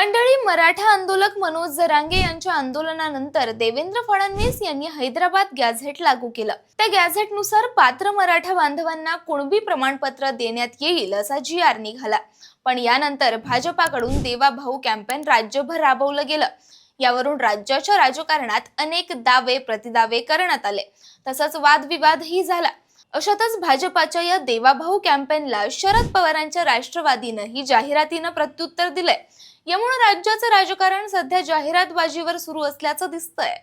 मंडळी मराठा आंदोलक मनोज जरांगे यांच्या आंदोलनानंतर देवेंद्र फडणवीस यांनी हैदराबाद गॅझेट लागू केलं. त्या गॅझेटनुसार पात्र मराठा बांधवांना कुणबी प्रमाणपत्र देण्यात येईल असा जी आर निघाला. पण यानंतर भाजपाकडून देवा भाऊ कॅम्पेन राज्यभर राबवलं गेलं. यावरून राज्याच्या राजकारणात अनेक दावे प्रतिदावे करण्यात आले. तसंच वादविवादही झाला. अशातच भाजपाच्या या देवाभाऊ कॅम्पेनला शरद पवारांच्या राष्ट्रवादीनंही जाहिरातीनं प्रत्युत्तर दिलंय. यामुळे राज्याचं राजकारण सध्या जाहिरातबाजीवर सुरू असल्याचं दिसतंय.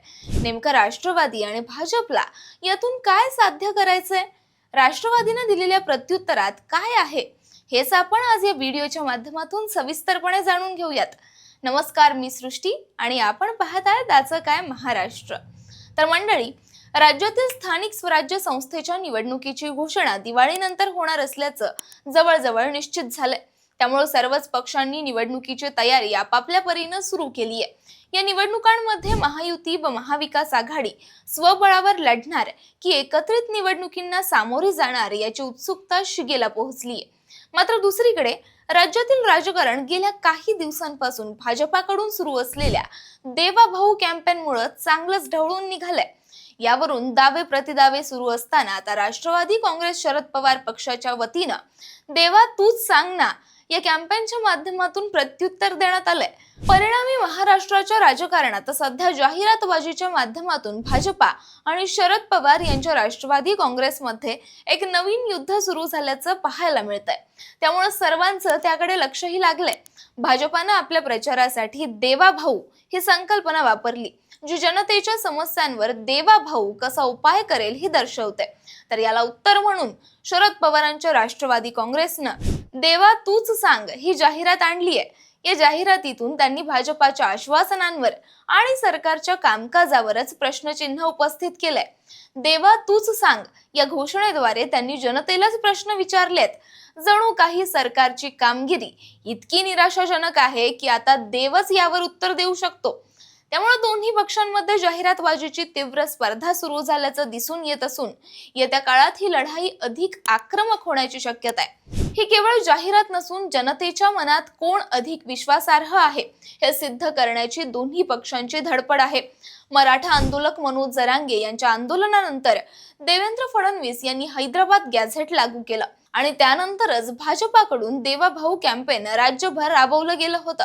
नेमकं राष्ट्रवादी आणि भाजपला यातून काय साध्य करायचंय? राष्ट्रवादीनं दिलेल्या प्रत्युत्तरात काय आहे? हेच आपण आज या व्हिडिओच्या माध्यमातून सविस्तरपणे जाणून घेऊयात. नमस्कार मी सृष्टी आणि आपण पाहत आहे त्याचं काय महाराष्ट्र. तर मंडळी राज्यातील स्थानिक स्वराज्य संस्थेच्या निवडणुकीची घोषणा दिवाळीनंतर होणार असल्याचं जवळजवळ निश्चित झालंय. त्यामुळे सर्वच पक्षांनी निवडणुकीची तयारी आपापल्या परीनं सुरू केली आहे या निवडणुकांमध्ये महायुती व महाविकास आघाडी स्वबळावर लढणार की एकत्रित निवडणुकींना सामोरे जाणार याची उत्सुकता शिगेला पोहोचली आहे मात्र दुसरीकडे राज्यातील राजकारण गेल्या काही दिवसांपासून भाजपाकडून सुरू असलेल्या देवाभाऊ कॅम्पेनमुळे चांगलंच ढवळून निघालंय. यावरून दावे प्रतिदावे सुरू असताना आता राष्ट्रवादी काँग्रेस शरद पवार पक्षाच्या वतीनं देवा तूच सांग ना या कॅम्पेनच्या माध्यमातून प्रत्युत्तर देण्यात आलंय. परिणामी महाराष्ट्राच्या राजकारणात सध्या जाहिरातबाजीच्या माध्यमातून भाजपा आणि शरद पवार यांच्या राष्ट्रवादी काँग्रेसमध्ये एक नवीन युद्ध सुरू झाल्याचं पाहायला मिळतंय. त्यामुळे सर्वांचं त्याकडे लक्षही लागलंय. भाजपानं आपल्या प्रचारासाठी देवा भाऊ ही संकल्पना वापरली जी जनतेच्या समस्यांवर देवा भाऊ कसा उपाय करेल ही दर्शवते. तर याला उत्तर म्हणून शरद पवारांच्या राष्ट्रवादी काँग्रेसनं देवा तूच सांग. ही जाहिरात आणली आहे. या जाहिरातीतून त्यांनी भाजपाच्या आश्वासनांवर आणि सरकारच्या कामकाजावरच प्रश्नचिन्ह उपस्थित केलंय. देवा तूच सांग. या घोषणेद्वारे त्यांनी जनतेलाच प्रश्न विचारलेत. जणू काही सरकारची कामगिरी इतकी निराशाजनक आहे की आता देवच यावर उत्तर देऊ शकतो. त्यामुळे दोन्ही पक्षांमध्ये जाहिरातबाजीची तीव्र स्पर्धा सुरू झाल्याचं दिसून येत असून येत्या काळात ही लढाई अधिक आक्रमक होण्याची शक्यता आहे. ही केवळ जाहिरात नसून जनतेच्या मनात कोण अधिक विश्वासार्ह आहे हे सिद्ध करण्याची दोन्ही पक्षांची धडपड आहे. मराठा आंदोलक मनोज जरांगे यांच्या आंदोलनानंतर देवेंद्र फडणवीस यांनी हैदराबाद गॅझेट लागू केलं. आणि त्यानंतरच भाजपाकडून देवाभाऊ कॅम्पेन राज्यभर राबवलं गेलं होतं.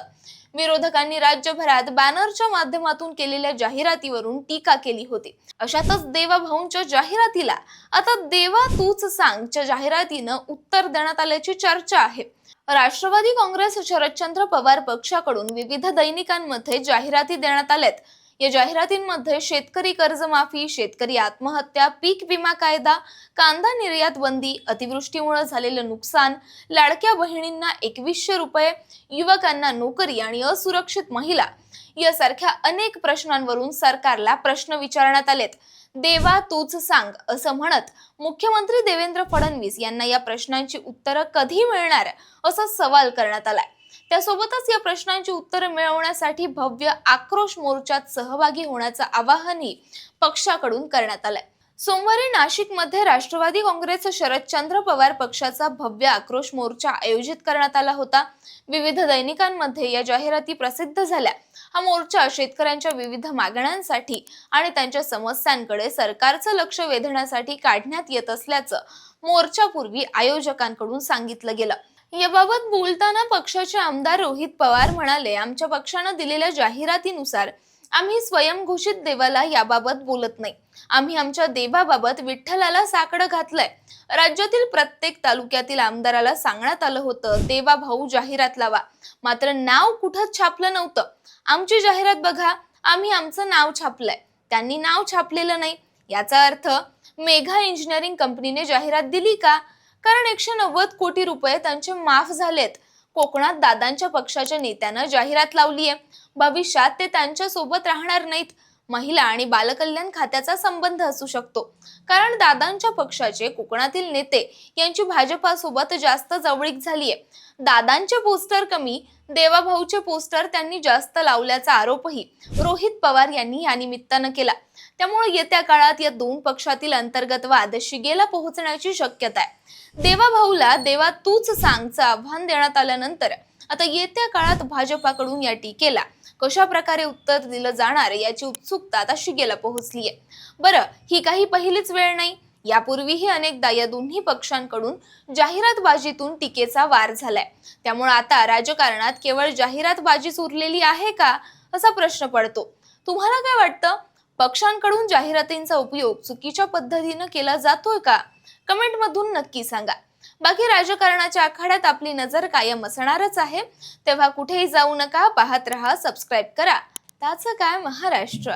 विरोधकांनी राज्यभरात बॅनरच्या माध्यमातून केलेल्या जाहिरातीवरून टीका केली होती. अशातच देवा भाऊंच्या जाहिरातीला आता देवा तूच सांगच्या जाहिरातीनं उत्तर देण्यात आल्याची चर्चा आहे. राष्ट्रवादी काँग्रेस शरदचंद्र पवार पक्षाकडून विविध दैनिकांमध्ये जाहिराती देण्यात आल्यात. या जाहिरातींमध्ये शेतकरी कर्जमाफी शेतकरी आत्महत्या पीक विमा कायदा कांदा निर्यात बंदी अतिवृष्टीमुळे झालेलं नुकसान लाडक्या बहिणींना एकवीसशे रुपये युवकांना नोकरी आणि असुरक्षित महिला यासारख्या अनेक प्रश्नांवरून सरकारला प्रश्न विचारण्यात आलेत. देवा तूच सांग असं म्हणत मुख्यमंत्री देवेंद्र फडणवीस यांना या प्रश्नांची उत्तरं कधी मिळणार असा सवाल करण्यात आलाय. त्यासोबतच या प्रश्नांची उत्तरं मिळवण्यासाठी भव्य आक्रोश मोर्चात सहभागी होण्याचं आवाहनही पक्षाकडून करण्यात आलंय. सोमवारी नाशिकमध्ये राष्ट्रवादी काँग्रेस शरदचंद्र पवार पक्षाचा भव्य आक्रोश मोर्चा आयोजित करण्यात आला होता. विविध दैनिकांमध्ये या जाहिराती प्रसिद्ध झाल्या. हा मोर्चा शेतकऱ्यांच्या विविध मागण्यांसाठी आणि त्यांच्या समस्यांकडे सरकारचं लक्ष वेधण्यासाठी काढण्यात येत असल्याचं मोर्चापूर्वी आयोजकांकडून सांगितलं गेलं. याबाबत बोलताना पक्षाचे आमदार रोहित पवार म्हणाले आमच्या पक्षानं दिलेल्या जाहिरातीनुसार आम्ही स्वयंघोषित देवाला याबाबत बोलत नाही. आम्ही आमच्या देवाबाबत विठ्ठलाला साकडं घातलंय. राज्यातील प्रत्येक तालुक्यातील आमदाराला सांगण्यात आलं होतं देवा भाऊ जाहिरात लावा. मात्र नाव कुठंच छापलं नव्हतं. आमची जाहिरात बघा आम्ही आमचं नाव छापलंय. त्यांनी नाव छापलेलं नाही. याचा अर्थ मेघा इंजिनिअरिंग कंपनीने जाहिरात दिली का? कारण एकशे नव्वद कोटी रुपये त्यांचे माफ झालेत. कोकणात दादांच्या पक्षाच्या नेत्यानं जाहिरात लावली आहे भविष्यात ते त्यांच्यासोबत राहणार नाहीत. महिला आणि बालकल्याण खात्याचा संबंध असू शकतो. कारण दादांच्या पक्षाचे कोकणातील नेते यांची भाजपासोबत जास्त जवळीक झाली आहे दादांचे पोस्टर कमी देवाभाऊचे पोस्टर त्यांनी जास्त लावल्याचा आरोपही रोहित पवार यांनी या निमित्तानं केला. त्यामुळे येत्या काळात या दोन पक्षातील अंतर्गत वाद शिगेला पोहोचण्याची शक्यता आहे. देवा भाऊला देवा तूच सांगचं आव्हान देण्यात आल्यानंतर आता येत्या काळात भाजपाकडून या टीकेला कशा प्रकारे उत्तर दिलं जाणार याची उत्सुकता आता शिगेला पोहोचली आहे बरं ही काही पहिलीच वेळ नाही. यापूर्वीही अनेकदा या दोन्ही पक्षांकडून जाहिरातबाजीतून टीकेचा वार झालाय. त्यामुळे आता राजकारणात केवळ जाहिरातबाजीच उरलेली आहे का असा प्रश्न पडतो. तुम्हाला काय वाटतं? पक्षांकडून जाहिरातींचा उपयोग चुकीच्या पद्धतीनं केला जातोय का? कमेंट मधून नक्की सांगा. बाकी राजकारणाच्या आखाड्यात आपली नजर कायम असणारच आहे. तेव्हा कुठेही जाऊ नका पाहत रहा सबस्क्राईब करा. त्याचं काय? महाराष्ट्र.